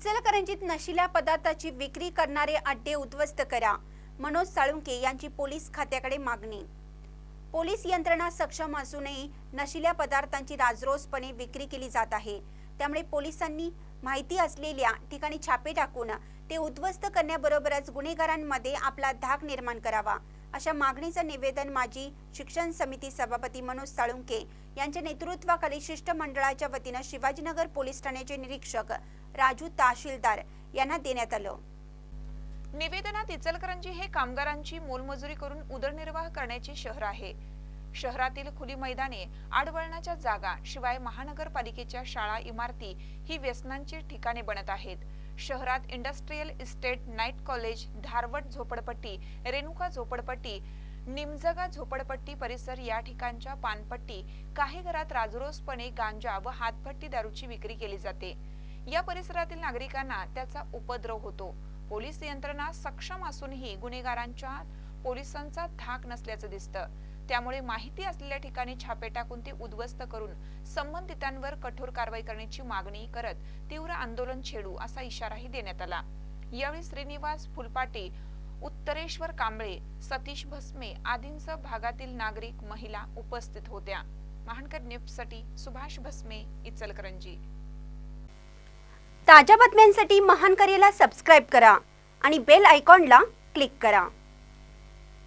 इचलकरंजीत नशिल्या पदार्थाची विक्री करणारे अड्डे उद्ध्वस्त करा मनोज साळुंके यांची पोलीस खात्याकडे मागणी. पोलीस यंत्रणा सक्षम असूनही नशिल्या पदार्थांची राजरोसपणे विक्री केली जात आहे. त्यामुळे पोलिसांनी माहिती असलेल्या ठिकाणी छापे टाकून ते उद्ध्वस्त करण्याबरोबरच गुन्हेगारांमध्ये आपला धाक निर्माण करावा. अशा मागणीचं निवेदन माजी शिक्षण समिती सभापती मनोज साळुंके यांच्या नेतृत्वाखाली शिष्टमंडळाच्या वतीनं शिवाजीनगर पोलीस ठाण्याचे निरीक्षक राजू तहसीलदार यांना देण्यात आलं. निवेदनात इचलकरंजी हे कामगारांची मोलमजुरी करून उदरनिर्वाह करण्याचे शहर आहे. शहरातील खुली मैदाने आडवळणाच्या जागा शिवाय महानगरपालिकेच्या शाळा इमारती ही व्यसनांची ठिकाणे बनत आहेत. शहरात industrial estate night college Dharwat झोपडपट्टी रेणुका झोपडपट्टी निमजगा झोपडपट्टी परिसर या ठिकाणच्या पानपट्टी काही घरात राजरोसपणे गांजा व हातभट्टी दारूची विक्री केली जाते. या परिसरातील नागरिकांना त्याचा उपद्रव होतो. पोलीस यंत्रणा सक्षम असूनही गुन्हेगारांच्या पोलिसांचा धाक नसल्याचं दिसतं. त्यामुळे माहिती असलेल्या ठिकाणी छापे टाकून ते उद्ध्वस्त करून संबंधितांवर कठोर कारवाई करण्याची मागणी करत तीव्र आंदोलन छेडू असा इशाराही देण्यात आला. यावेळी श्रीनिवास फुलपाटे उत्तरेश्वर कांबळे सतीश भस्मे आदींसह भागातील नागरिक महिला उपस्थित होत्या. महानकर न्यूजसाठी सुभाष भस्मे इचलकरंजी. ताज्या बातम्यांसाठी महानकरेला सबस्क्राईब करा आणि बेल आयकॉनला क्लिक करा.